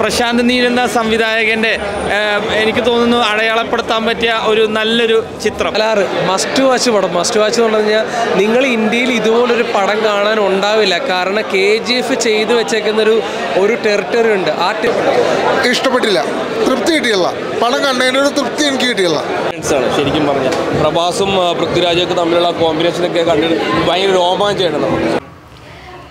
Prashant Neil എന്ന സംവിധായകന്റെ എനിക്ക് തോന്നുന്നു അടയാളപ്പെടുത്താൻ പറ്റിയ ഒരു നല്ലൊരു ചിത്രം. അല്ലാറ് മസ്റ്റ് വാച്ച് പടം. മസ്റ്റ് വാച്ച് എന്ന് പറഞ്ഞു കഴിഞ്ഞാൽ നിങ്ങൾ ഇന്ത്യയിൽ ഇതുപോലൊരു പടം കാണാൻ ഉണ്ടാവില്ല. കാരണം കെ ജി എഫ് ചെയ്തു വെച്ചേക്കുന്ന ഒരു ഒരു ടെറിട്ടറി ഉണ്ട്. ആ ടെ- ഇഷ്ടപ്പെട്ടില്ല. തൃപ്തി കിട്ടിയല്ല. പടം കണ്ടതിന്റെ ഒരു തൃപ്തി എനിക്ക് കിട്ടിയല്ല. ആണ്. ശരിക്കും പറഞ്ഞാൽ പ്രഭാസും പൃഥ്വിരാജൊക്കെ തമ്മിലുള്ള കോമ്പിനേഷനൊക്കെ കണ്ടിട്ട് ഭയങ്കര രോമാഞ്ചമാണ് നമുക്ക്.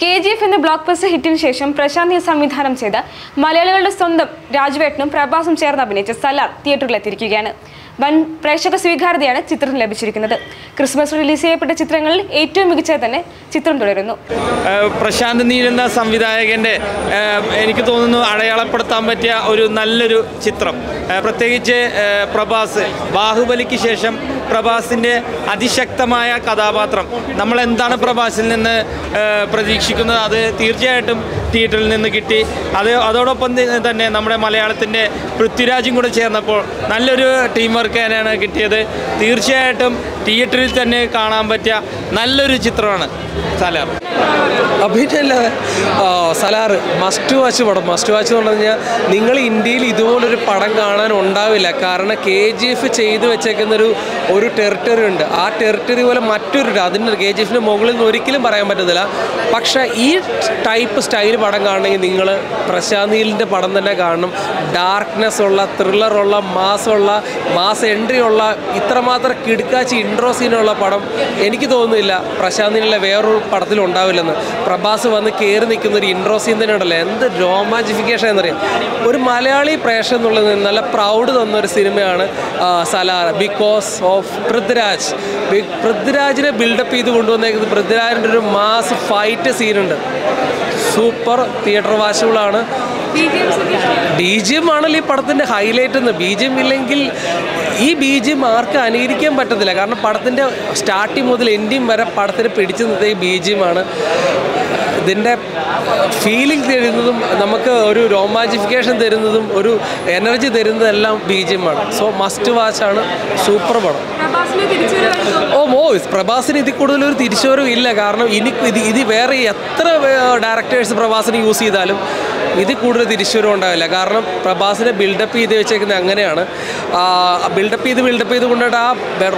കെ ജി എഫ് എന്ന ബ്ലോക്ക് ബസ്റ്റർ ഹിറ്റിന് ശേഷം പ്രശാന്ത് സംവിധാനം ചെയ്ത മലയാളികളുടെ സ്വന്തം രാജുവേട്ടനും പ്രഭാസും ചേർന്ന് അഭിനയിച്ച സലാർ തിയേറ്ററിലെത്തിയിരിക്കുകയാണ്. വൻ പ്രേക്ഷക സ്വീകാര്യതയാണ് ചിത്രത്തിന് ലഭിച്ചിരിക്കുന്നത്. ക്രിസ്മസ് റിലീസ് ചെയ്യപ്പെട്ട ചിത്രങ്ങളിൽ ഏറ്റവും മികച്ച തന്നെ ചിത്രം തുടരുന്നു. പ്രശാന്ത് നീൽ എന്ന സംവിധായകന്റെ എനിക്ക് തോന്നുന്നു അടയാളപ്പെടുത്താൻ പറ്റിയ ഒരു നല്ലൊരു ചിത്രം. പ്രത്യേകിച്ച് പ്രഭാസ് ബാഹുബലിക്ക് ശേഷം പ്രഭാസിന്റെ അതിശക്തമായ കഥാപാത്രം. നമ്മൾ എന്താണ് പ്രഭാസിൽ നിന്ന് പ്രതീക്ഷിക്കുന്നത്? അത് തീർച്ചയായിട്ടും തിയേറ്ററിൽ നിന്ന് കിട്ടി. അത് അതോടൊപ്പം തന്നെ നമ്മുടെ മലയാളത്തിന്റെ പൃഥ്വിരാജും കൂടെ ചേർന്നപ്പോൾ നല്ലൊരു ടീം വർക്ക് തന്നെയാണ് കിട്ടിയത്. തീർച്ചയായിട്ടും തിയേറ്ററിൽ തന്നെ കാണാൻ പറ്റിയ നല്ലൊരു ചിത്രമാണ് സലാർ. അഭിനയല്ലാതെ സലാർ മസ്റ്റ് വാച്ച് പടം. മസ്റ്റ് വാച്ച് എന്ന് പറഞ്ഞു കഴിഞ്ഞാൽ നിങ്ങൾ ഇന്ത്യയിൽ ഇതുപോലൊരു പടം കാണാൻ ഉണ്ടാവില്ല. കാരണം കെ ജി എഫ് ചെയ്തു വെച്ചേക്കുന്നൊരു ഒരു ടെറിട്ടറി ഉണ്ട്. ആ ടെറിട്ടറി പോലെ മറ്റൊരു അതിന് കെ ജി എഫിന്റെ മുകളിൽ നിന്ന് ഒരിക്കലും പറയാൻ പറ്റത്തില്ല. പക്ഷേ ഈ ടൈപ്പ് സ്റ്റൈൽ പടം കാണണമെങ്കിൽ നിങ്ങൾ പ്രശാന്തിലിന്റെ പടം തന്നെ കാണണം. ഡാർക്ക്നെസ് ഉള്ള ത്രില്ലറുള്ള മാസമുള്ള മാസ് എൻട്രി ഉള്ള ഇത്രമാത്രം കിടുക്കാച്ചി ഇൻട്രോ സീനുള്ള പടം എനിക്ക് തോന്നുന്നില്ല പ്രശാന്തിനുള്ള വേറൊരു പടത്തിൽ ഉണ്ടാവില്ലെന്ന് പ്രഭാസ് വന്ന് കയറി നിൽക്കുന്ന ഒരു ഇൻട്രോ സീൻ തന്നെ ഉണ്ടല്ലോ എന്ത് രോമാജിഫിക്കേഷൻ എന്നറിയാം. ഒരു മലയാളി പ്രേക്ഷകൻ എന്നുള്ളത് നല്ല പ്രൗഡ് തന്ന ഒരു സിനിമയാണ് സലാർ. Because of Prithviraj. പൃഥ്വിരാജിനെ ബിൽഡപ്പ് ചെയ്ത് കൊണ്ടുവന്നേക്കുന്നത് പൃഥ്വിരാജിന്റെ ഒരു മാസ് ഫൈറ്റ് സീനുണ്ട് സൂപ്പർ തിയേറ്റർ വാശുകളാണ് ബി ജി എം ആണല്ലോ ഈ പടത്തിന്റെ ഹൈലൈറ്റ് എന്ന്. ബി ജി എം ഇല്ലെങ്കിൽ ഈ ബി ജി എം ആർക്കും അനുകരിക്കാൻ പറ്റത്തില്ല. കാരണം പടത്തിന്റെ സ്റ്റാർട്ടിങ് മുതൽ എൻഡിങ് വരെ പടത്തിന് പിടിച്ചു നിന്നത് ഈ ബി ജി എം ആണ്. ഇതിന്റെ ഫീലിംഗ് തരുന്നതും നമുക്ക് ഒരു രോമാഞ്ചിഫിക്കേഷൻ തരുന്നതും ഒരു എനർജി തരുന്നതെല്ലാം ബി ജി എം ആണ്. സോ മസ്റ്റ് വാച്ച് ആണ്. സൂപ്പർ പടം. ഓ ഓ പ്രഭാസിന് ഇതിൽ കൂടുതൽ ഒരു തിരിച്ചുവരവ് ഇല്ല. കാരണം ഇനി ഇത് ഇത് വേറെ എത്ര ഡയറക്ടേഴ്സ് പ്രഭാസിന് യൂസ് ചെയ്താലും ഇതിൽ കൂടുതൽ തിരിച്ചുവരവ് ഉണ്ടാവില്ല. കാരണം പ്രഭാസിനെ ബിൽഡപ്പ് ചെയ്ത് വെച്ചേക്കുന്നത് അങ്ങനെയാണ്. ബിൽഡപ്പ് ചെയ്ത് ബിൽഡപ്പ് ചെയ്ത് കൊണ്ടിട്ട് ആ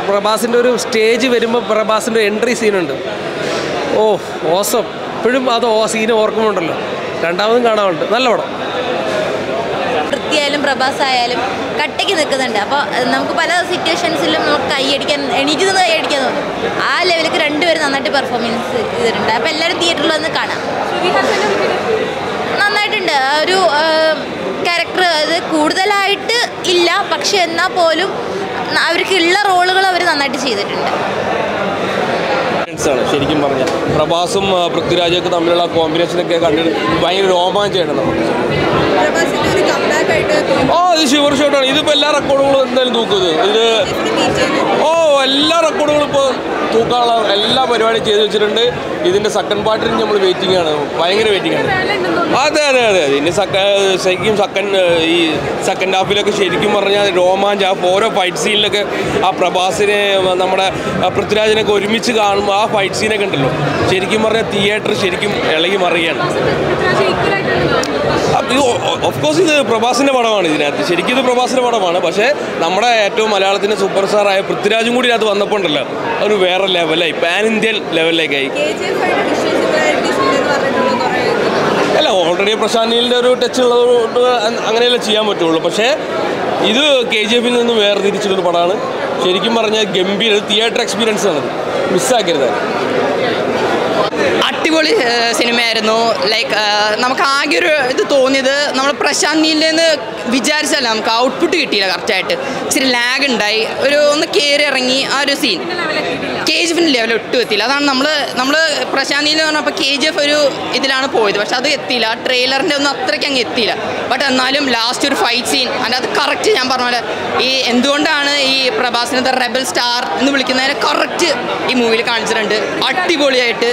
പ്രഭാസിന്റെ ഒരു സ്റ്റേജ് വരുമ്പോൾ പ്രഭാസിന്റെ എൻട്രി സീനുണ്ട് ഓ ഓസം ഇപ്പോഴും അത് ഓ സീന് ഓർക്കുന്നുണ്ടല്ലോ രണ്ടാമതും കാണാറുണ്ട് നല്ല പടം. വൃത്തിയായാലും പ്രഭാസ് ആയാലും കട്ടയ്ക്ക് നിൽക്കുന്നുണ്ട്. അപ്പോൾ നമുക്ക് പല സിറ്റുവേഷൻസിലും നമുക്ക് കൈയടിക്കാൻ എണീറ്റ് നിന്ന് കൈയടിക്കാൻ തോന്നും. ആ ലെവലിലേക്ക് രണ്ടുപേരും നന്നായിട്ട് പെർഫോമൻസ് ചെയ്തിട്ടുണ്ട്. അപ്പോൾ എല്ലാവരും തിയേറ്ററിൽ വന്ന് കാണാം. നന്നായിട്ടുണ്ട്. ഒരു ക്യാരക്ടർ അത് കൂടുതലായിട്ട് ഇല്ല. പക്ഷെ എന്നാൽ പോലും അവർക്കുള്ള റോളുകൾ അവർ നന്നായിട്ട് ചെയ്തിട്ടുണ്ട്. ആണ്. ശരിക്കും പറഞ്ഞാൽ പ്രഭാസും പൃഥ്വിരാജൊക്കെ തമ്മിലുള്ള കോമ്പിനേഷനൊക്കെ കണ്ടിട്ട് ഭയങ്കര രോമാഞ്ചമാണ് നമുക്ക് ഓ ഇത് ഷുവർ ഷോട്ടാണ്. ഇതിപ്പോൾ എല്ലാ റെക്കോർഡുകളും എന്തായാലും തൂക്കുന്നത്. ഇത് ഓ എല്ലാ റെക്കോർഡുകളും ഇപ്പോൾ തൂക്കാനുള്ള എല്ലാ പരിപാടിയും ചെയ്തു വെച്ചിട്ടുണ്ട്. ഇതിന്റെ സെക്കൻഡ് പാർട്ടിന് നമ്മൾ വെയിറ്റിംഗ് ആണ്. ഭയങ്കര വെയിറ്റിംഗ് ആണ്. അതെ അതെ അതെ. അതെ ഇനി സെക്ക ശരിക്കും സെക്കൻഡ് ഈ സെക്കൻഡ് ഹാഫിലൊക്കെ ശരിക്കും പറഞ്ഞാൽ രോമാഞ്ച് ആ ഓരോ ഫൈറ്റ് സീനിലൊക്കെ ആ പ്രഭാസിനെ നമ്മുടെ പൃഥ്വിരാജിനൊക്കെ ഒരുമിച്ച് കാണുമ്പോൾ ആ ഫൈറ്റ് സീനൊക്കെ ഉണ്ടല്ലോ. ശരിക്കും പറഞ്ഞാൽ തിയേറ്റർ ശരിക്കും ഇളകി മറിയാണ്. ഓഫ് കോഴ്സ് ഇത് പ്രഭാസിന്റെ പടമാണ് ഇതിനകത്ത്. ശരിക്കും ഇത് പ്രഭാസിന്റെ പടമാണ്. പക്ഷേ നമ്മുടെ ഏറ്റവും മലയാളത്തിന്റെ സൂപ്പർ സ്റ്റാറായ പൃഥ്വിരാജും കൂടി ഇതിനകത്ത് വന്നപ്പോൾ ഉണ്ടല്ലോ ഒരു വേറെ ലെവലായി പാൻ ഇന്ത്യൻ ലെവലിലേക്കായി അല്ല ഓൾറെഡി പ്രശാന്തിന്റെ ഒരു ടച്ച് ഉള്ളതുകൊണ്ട് അങ്ങനെയല്ലേ ചെയ്യാൻ പറ്റുള്ളൂ. പക്ഷേ ഇത് കെ ജി എഫിൽ നിന്ന് വേർതിരിച്ചിട്ടൊരു പടമാണ്. ശരിക്കും പറഞ്ഞാൽ ഗംഭീര തിയേറ്റർ എക്സ്പീരിയൻസ് ആണ്. മിസ്സാക്കരുത് അടിപൊളി സിനിമയായിരുന്നു. ലൈക്ക് നമുക്ക് ആകെ ഒരു ഇത് തോന്നിയത് നമ്മൾ പ്രശാന്ത് നിന്ന് വിചാരിച്ചല്ല നമുക്ക് ഔട്ട്പുട്ട് കിട്ടിയില്ല കറക്റ്റായിട്ട് ഇച്ചിരി ലാഗ് ഉണ്ടായി. ഒരു ഒന്ന് കയറി ഇറങ്ങി ആ ഒരു സീൻ കെ ജി എഫിന്റെ ലെവൽ ഒട്ടും എത്തിയില്ല. അതാണ് നമ്മൾ നമ്മൾ പ്രശാന്ത് എന്ന് പറഞ്ഞപ്പോൾ കെ ജി എഫ് ഒരു ഇതിലാണ് പോയത്. പക്ഷെ അത് എത്തിയില്ല. ആ ട്രെയിലറിന്റെ ഒന്നും അത്രയ്ക്ക് അങ്ങ് എത്തിയില്ല. ബട്ട് എന്നാലും ലാസ്റ്റ് ഒരു ഫൈറ്റ് സീൻ അതിന്റെ അത് കറക്റ്റ് ഞാൻ പറഞ്ഞ പോലെ ഈ എന്തുകൊണ്ടാണ് ഈ പ്രഭാസിനെ റെബൽ സ്റ്റാർ എന്ന് വിളിക്കുന്നതിനെ കറക്റ്റ് ഈ മൂവിയിൽ കാണിച്ചിട്ടുണ്ട്. അടിപൊളിയായിട്ട്.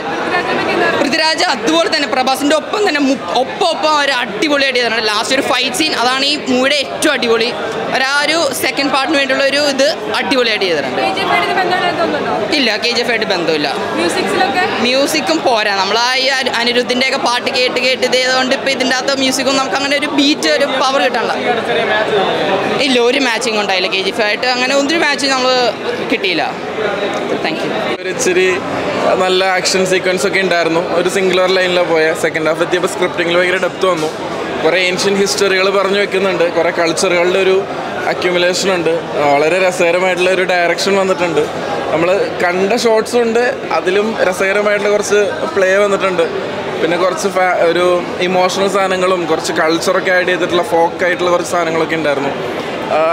പൃഥ്വിരാജ് അതുപോലെ തന്നെ പ്രഭാസിന്റെ ഒപ്പം തന്നെ ഒപ്പം ഒപ്പം ഒരു അടിപൊളിയായിട്ട് ചെയ്തിട്ടുണ്ട് ലാസ്റ്റ് ഒരു ഫൈറ്റ് സീൻ അതാണ് ഈ മൂവിയുടെ ഏറ്റവും അടിപൊളി. ഒരു ആ ഒരു സെക്കൻഡ് പാർട്ടിന് വേണ്ടിയുള്ള ഒരു ഇത് അടിപൊളിയായിട്ട് ചെയ്തിട്ടുണ്ട് ഇല്ല കെ ജി എഫ് ആയിട്ട് ബന്ധമില്ല. മ്യൂസിക്കും പോരാ. നമ്മൾ ആ ഈ ഒക്കെ പാട്ട് കേട്ട് കേട്ട് ഇത് ചെയ്തുകൊണ്ട് ഇപ്പൊ ഇതിന്റെ അകത്ത് മ്യൂസിക്കും നമുക്ക് അങ്ങനെ ഒരു ബീറ്റ് ഒരു പവർ കിട്ടണ്ട ഇല്ല ഒരു മാച്ചിങ് ഉണ്ടായില്ല. കെ ജി എഫ് ആയിട്ട് അങ്ങനെ ഒന്നൊരു മാച്ചിങ് നമ്മൾ കിട്ടിയില്ല. താങ്ക് യു ഒരു ഇച്ചിരി നല്ല ആക്ഷൻ സീക്വൻസ് ഒക്കെ ഉണ്ടായിരുന്നു. ഒരു സിംഗുലർ ലൈനിലാണ് പോയ. സെക്കൻഡ് ഹാഫ് എത്തിയപ്പോൾ സ്ക്രിപ്റ്റിംഗിൽ ഭയങ്കര ഡെപ്ത് വന്നു. കുറേ ഏൻഷ്യൻ ഹിസ്റ്ററികൾ പറഞ്ഞു വെക്കുന്നുണ്ട്. കുറേ കൾച്ചറുകളുടെ ഒരു അക്യുമുലേഷൻ ഉണ്ട്. വളരെ രസകരമായിട്ടുള്ള ഒരു ഡയറക്ഷൻ വന്നിട്ടുണ്ട്. നമ്മൾ കണ്ട ഷോട്ട്സ് ഉണ്ട്. അതിലും രസകരമായിട്ടുള്ള കുറച്ച് പ്ലേ വന്നിട്ടുണ്ട്. പിന്നെ കുറച്ച് ഒരു ഇമോഷണൽ സാധനങ്ങളും കുറച്ച് കൾച്ചറൊക്കെ ആഡ് ചെയ്തിട്ടുള്ള ഫോക്ക് ആയിട്ടുള്ള കുറച്ച് സാധനങ്ങളൊക്കെ ഉണ്ടായിരുന്നു.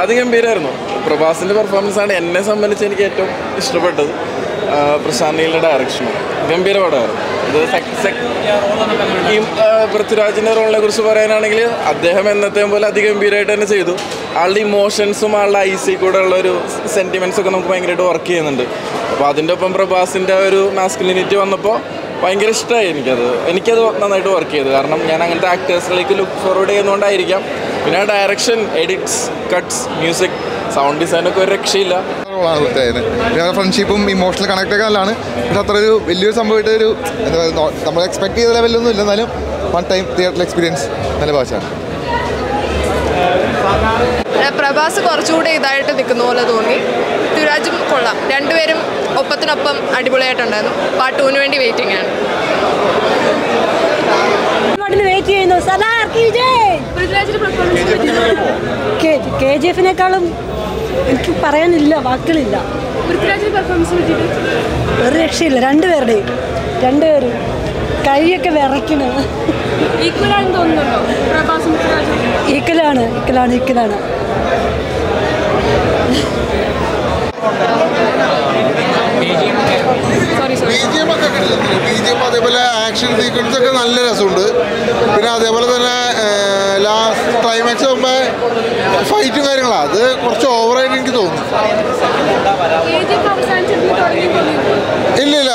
അത് ഗംഭീരമായിരുന്നു പ്രഭാസിന്റെ പെർഫോമൻസ് ആണ് എന്നെ സംബന്ധിച്ച് എനിക്ക് ഏറ്റവും ഇഷ്ടപ്പെട്ടത്. നീലിന്റെ ഡയറക്ഷനും ഗംഭീര പടമായിരുന്നു ഇത് ഈ പൃഥ്വിരാജിന്റെ റോളിനെ കുറിച്ച് പറയാനാണെങ്കിൽ അദ്ദേഹം എന്നത്തെയും പോലെ അതിഗംഭീരമായിട്ട് തന്നെ ചെയ്തു. ആളുടെ ഇമോഷൻസും ആളുടെ ഐസിൽ കൂടെ ഉള്ള ഒരു സെന്റിമെന്റ്സ് ഒക്കെ നമുക്ക് ഭയങ്കരമായിട്ട് വർക്ക് ചെയ്യുന്നുണ്ട്. അപ്പോൾ അതിന്റെ ഒപ്പം പ്രഭാസിന്റെ ഒരു മാസ്കുലിനിറ്റി വന്നപ്പോൾ ഭയങ്കര ഇഷ്ടമായി എനിക്കത്. എനിക്കത് നന്നായിട്ട് വർക്ക് ചെയ്തു. കാരണം ഞാൻ അങ്ങനത്തെ ആക്ടേഴ്സിലേക്ക് ലുക്ക് ഫോർവേഡ് ചെയ്യുന്നതുകൊണ്ടായിരിക്കാം. പിന്നെ direction edits cuts music sound ഡിസൈനൊക്കെ ഒരു രക്ഷയില്ല. ഫ്രണ്ട്ഷിപ്പും ഇമോഷണൽ കണക്ട് ഒക്കെ നല്ലതാണ്. പക്ഷെ അത്ര ഒരു വലിയൊരു സംഭവമായിട്ട് ഒരു എന്താ പറയുക നമ്മൾ എക്സ്പെക്ട് ചെയ്ത ലെവലൊന്നും ഇല്ല. എന്നാലും വൺ ടൈം തിയേറ്റർ എക്സ്പീരിയൻസ് നല്ല ഭാഷയാണ് പ്രഭാസ് കുറച്ചുകൂടി ഇതായിട്ട് നിൽക്കുന്ന പോലെ തോന്നി. പൃഥ്വിരാജും കൊള്ളാം. രണ്ടുപേരും ഒപ്പത്തിനൊപ്പം അടിപൊളിയായിട്ടുണ്ടായിരുന്നു. പാർട്ട് ടൂവിന് വേണ്ടി വെയിറ്റിംഗ് ആണ്. വെയിറ്റ് ചെയ്യുന്നു. സലാർ കി ജി. എഫിനേക്കാളും എനിക്ക് പറയാനില്ല വാക്കുകളില്ല. ഒരു രക്ഷയില്ല രണ്ടുപേരുടെയും. രണ്ടുപേരും കൈയൊക്കെ വിറയ്ക്കണ് ഈക്വൽ ആണെന്ന് തോന്നുന്നുണ്ടോ അതേപോലെ ആക്ഷൻ സീക്വൻസ് ഒക്കെ നല്ല രസമുണ്ട്. പിന്നെ അതേപോലെ തന്നെ ലാസ്റ്റ് ക്ലൈമാക്സ് ആകുമ്പോൾ ഫൈറ്റും കാര്യങ്ങളാണ് അത് കുറച്ച് ഓവറായിട്ട് എനിക്ക് തോന്നുന്നു. ഇല്ല ഇല്ല.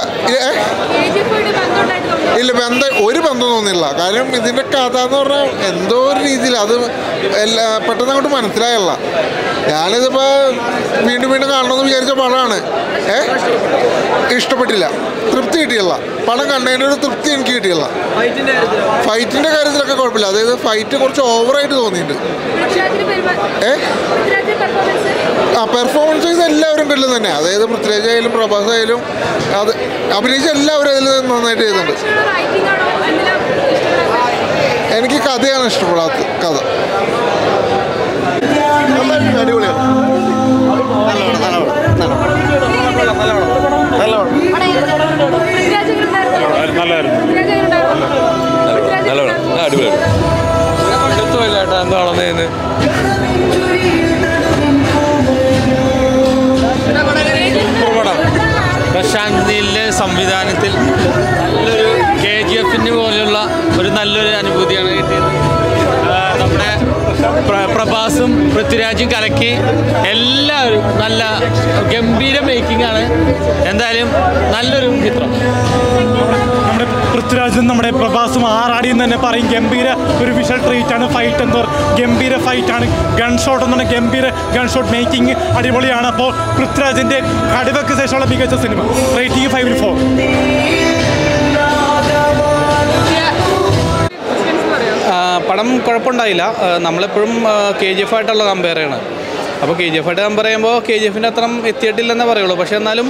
ഇല്ല ബന്ധം ഒരു ബന്ധം തോന്നില്ല കാര്യം ഇതിന്റെ കഥ എന്ന് പറഞ്ഞാൽ എന്തോ ഒരു രീതിയിൽ അത് എല്ലാ പെട്ടെന്ന് അങ്ങോട്ട് മനസ്സിലായല്ല. ഞാനിതിപ്പോൾ വീണ്ടും വീണ്ടും കാണണമെന്ന് വിചാരിച്ച പടമാണ് ഏ? ഇഷ്ടപ്പെട്ടില്ല. തൃപ്തി കിട്ടിയല്ല. പണം കണ്ടതിന്റെ ഒരു തൃപ്തി എനിക്ക് കിട്ടിയല്ല. ഫൈറ്റിന്റെ കാര്യത്തിലൊക്കെ കുഴപ്പമില്ല. അതായത് ഫൈറ്റ് കുറച്ച് ഓവറായിട്ട് തോന്നിയിട്ടുണ്ട്. ഏ? പെർഫോമൻസ് ആ പെർഫോമൻസ് വൈസ് എല്ലാവരും കിട്ടും തന്നെ. അതായത് പൃഥ്വിരാജ് ആയാലും പ്രഭാസ് ആയാലും അത് അഭിനയിച്ച എല്ലാവരും അതിൽ നന്നായിട്ട് ആണോ എനിക്ക് കഥയാണ് ഇഷ്ടപ്പെടാത്ത കഥ. നീലിന്റെ സംവിധാനത്തിൽ നല്ലൊരു കെ ജി എഫിന് പോലെയുള്ള ഒരു നല്ലൊരു അനുഭൂതിയാണ് കിട്ടിയത് നമ്മുടെ പ്ര- പ്രഭാസും പൃഥ്വിരാജും കലക്കി എല്ലാവരും നല്ല ഗംഭീര മേക്കിംഗ് ആണ്. എന്തായാലും നല്ലൊരു ചിത്രം. പൃഥ്വിരാജും നമ്മുടെ പ്രഭാസും ആറാടിയും തന്നെ പറയും. ഗംഭീര ഒരു വിഷൽ ട്രീറ്റ് ആണ് ഫൈറ്റ് എന്ന് ഗംഭീര ഫൈറ്റാണ് ഗൺ ഷോട്ട് എന്ന് പറഞ്ഞാൽ ഗംഭീര ഗൺ ഷോട്ട് മേക്കിംഗ് അടിപൊളിയാണ്. അപ്പോൾ പൃഥ്വിരാജിന്റെ കടുവയ്ക്ക് ശേഷമുള്ള മികച്ച സിനിമ റേറ്റിംഗ് ഫൈവിൽ ഫോർ പടം കുഴപ്പമുണ്ടായില്ല. നമ്മളെപ്പോഴും കെ ജി എഫ് ആയിട്ടുള്ള കമ്പയർ ചെയ്യണം അപ്പോൾ കെ ജി എഫ് ആയിട്ട് കമ്പയർ ചെയ്യുമ്പോൾ കെ ജി എഫിന്റെ അത്ര എത്തിയിട്ടില്ലെന്നേ പറയുള്ളൂ. പക്ഷേ എന്നാലും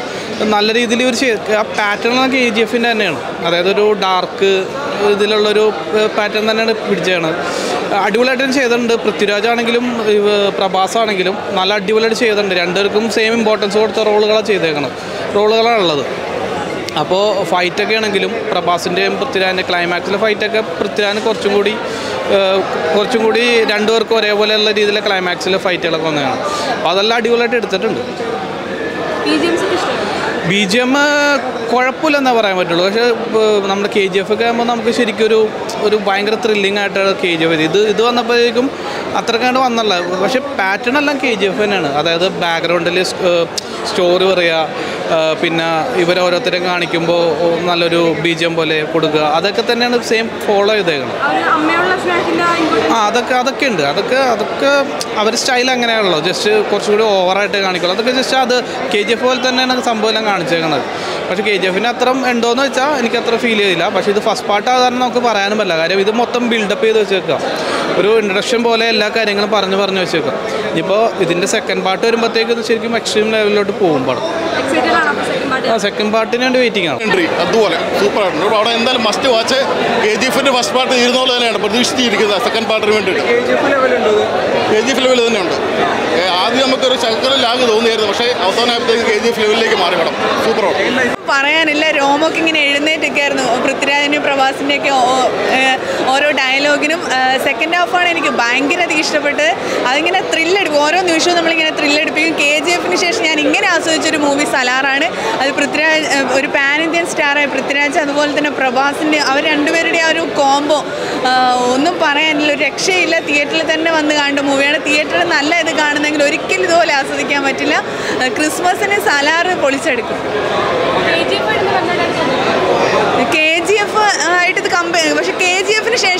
നല്ല രീതിയിൽ ഒരു ആ പാറ്റേൺ കെ ജി എഫിന്റെ തന്നെയാണ്. അതായത് ഒരു ഡാർക്ക് ഇതിലുള്ളൊരു പാറ്റേൺ തന്നെയാണ് പിടിച്ചതാണ് അടിപൊളിയായിട്ട് ചെയ്തിട്ടുണ്ട്. പൃഥ്വിരാജ് ആണെങ്കിലും പ്രഭാസ് ആണെങ്കിലും നല്ല അടിപൊളിയായിട്ട് ചെയ്തിട്ടുണ്ട്. രണ്ടുപേർക്കും സെയിം ഇമ്പോർട്ടൻസ് കൊടുത്ത റോളുകളാണ് ചെയ്തേക്കണം റോളുകളാണ് ഉള്ളത് അപ്പോൾ ഫൈറ്റൊക്കെ ആണെങ്കിലും പ്രഭാസിന്റെയും പൃഥ്വിരാജിന്റെ ക്ലൈമാക്സിലെ ഫൈറ്റൊക്കെ പൃഥ്വിരാജിന് കുറച്ചും കൂടി കുറച്ചും കൂടി രണ്ടുപേർക്കും ഒരേപോലെയുള്ള രീതിയിലെ ക്ലൈമാക്സിലെ ഫൈറ്റുകളൊക്കെ വന്നതാണ്. അപ്പോൾ അതെല്ലാം അടിപൊളിയായിട്ട് എടുത്തിട്ടുണ്ട്? ബി ജി എം കുഴപ്പമില്ല എന്നേ പറയാൻ പറ്റുള്ളൂ. പക്ഷേ നമ്മുടെ കെ ജി എഫ് ഒക്കെ ആകുമ്പോൾ നമുക്ക് ശരിക്കും ഒരു ഒരു ഭയങ്കര ത്രില്ലിംഗ് ആയിട്ടാണ് കെ ജി എഫ് ഇത്. ഇത് വന്നപ്പോഴേക്കും അത്രക്കാണ്ട് വന്നല്ല. പക്ഷേ പാറ്റേൺ എല്ലാം കെ ജി എഫ് തന്നെയാണ്. അതായത് ബാക്ക്ഗ്രൗണ്ടിൽ സ്റ്റോറി പറയുക പിന്നെ ഇവരോരോരുത്തരും കാണിക്കുമ്പോൾ നല്ലൊരു ബീജം പോലെ കൊടുക്കുക. അതൊക്കെ തന്നെയാണ് സെയിം ഫോളോ ചെയ്തേക്കുന്നത് ആ അതൊക്കെ അതൊക്കെ ഉണ്ട്. അതൊക്കെ അതൊക്കെ അവർ സ്റ്റൈൽ അങ്ങനെയാണല്ലോ. ജസ്റ്റ് കുറച്ചുകൂടി ഓവറായിട്ട് കാണിക്കുള്ളൂ. അതൊക്കെ ജസ്റ്റ് അത് കെ ജി എഫ് പോലെ തന്നെയാണ് സംഭവം എല്ലാം കാണിച്ചേക്കുന്നത് പക്ഷേ കെ ജി എഫിന് അത്ര ഉണ്ടോയെന്ന് വെച്ചാൽ എനിക്ക് അത്ര ഫീൽ ചെയ്തില്ല. പക്ഷേ ഇത് ഫസ്റ്റ് പാർട്ട് ആകാൻ നമുക്ക് പറയാനും പറ്റില്ല. കാര്യം ഇത് മൊത്തം ബിൽഡപ്പ് ചെയ്ത് വെച്ചേക്കുക ഒരു ഇൻട്രഡക്ഷൻ പോലെ എല്ലാ കാര്യങ്ങളും പറഞ്ഞു പറഞ്ഞു വെച്ചേക്കുക ഇനിയിപ്പോൾ ഇതിന്റെ സെക്കൻഡ് പാർട്ട് വരുമ്പോഴത്തേക്ക് ഇത് ശരിക്കും എക്സ്ട്രീം ലെവലിലോട്ട് പോകും പടം. ആ സെക്കൻഡ് പാർട്ടിന് വേണ്ടി വെയിറ്റിംഗ് ആണ്. എൻട്രി അതുപോലെ സൂപ്പർ ആയിട്ടുണ്ട്. അവിടെ എന്തായാലും മസ്റ്റ് വാച്ച് കെ ജി എഫിന്റെ ഫസ്റ്റ് പാർട്ട് ഇരുന്നോളം തന്നെയാണ് പ്രതീക്ഷിച്ചിരിക്കുന്നത്. സെക്കൻഡ് പാർട്ടിന് വേണ്ടിയിട്ട്. കെ ജി എഫ് ലെവൽ തന്നെയുണ്ട്. ആദ്യം നമുക്കൊരു ശങ്കര ലാഗ് തോന്നിയായിരുന്നു. പക്ഷേ അവസാനമായപ്പോഴത്തേക്ക് കെ ജി എഫ് ലെവലിലേക്ക് മാറി സൂപ്പർ പടം പറയാനില്ല രോമൊക്കെ ഇങ്ങനെ എഴുന്നേറ്റൊക്കെയായിരുന്നു. പൃഥ്വിരാജിന്റെയും പ്രഭാസിന്റെയൊക്കെ ഓരോ ഡയലോഗിനും സെക്കൻഡ് ഹാഫാണ് എനിക്ക് ഭയങ്കര അധികം ഇഷ്ടപ്പെട്ട് അതിങ്ങനെ ത്രില്ലടിക്കും ഓരോ നിമിഷവും നമ്മളിങ്ങനെ ത്രില്ലടിപ്പിക്കും കെ ജി എഫിന് ശേഷം ഞാൻ ഇങ്ങനെ ആസ്വദിച്ചൊരു മൂവി സലാറാണ് അത് പൃഥ്വിരാജ് ഒരു പാൻ ഇന്ത്യൻ സ്റ്റാറായ പൃഥ്വിരാജ് അതുപോലെ തന്നെ പ്രഭാസിന്റെ അവർ രണ്ടുപേരുടെ ആ ഒരു കോംബോ ഒന്നും പറയാനില്ല. ഒരു രക്ഷയില്ല. തിയേറ്ററിൽ തന്നെ വന്ന് കാണേണ്ട മൂവിയാണ് തിയേറ്ററിൽ നല്ല ഇത് കാണുന്നെങ്കിൽ ഒരിക്കലും ഇതുപോലെ ആസ്വദിക്കാൻ പറ്റില്ല. ക്രിസ്മസിന് സലാറ് പൊളിച്ചെടുക്കും കെ ജി എഫ് ആയിട്ട് ഇത് കമ്പയർ പക്ഷെ കെ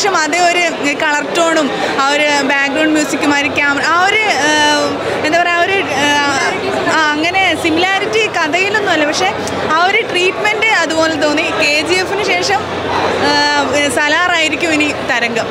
ജി അതേ ഒരു കളർ ടോണും ആ ഒരു ബാക്ക്ഗ്രൗണ്ട് മ്യൂസിക്കും ആ ഒരു ക്യാമറ ആ ഒരു എന്താ പറയുക ആ ഒരു അങ്ങനെ സിമിലാരിറ്റി കഥയിലൊന്നും അല്ല. പക്ഷെ ആ ഒരു ട്രീറ്റ്മെന്റ് അതുപോലെ തോന്നി. കെ ജി എഫിന് ശേഷം സലാറായിരിക്കും ഇനി തരംഗം.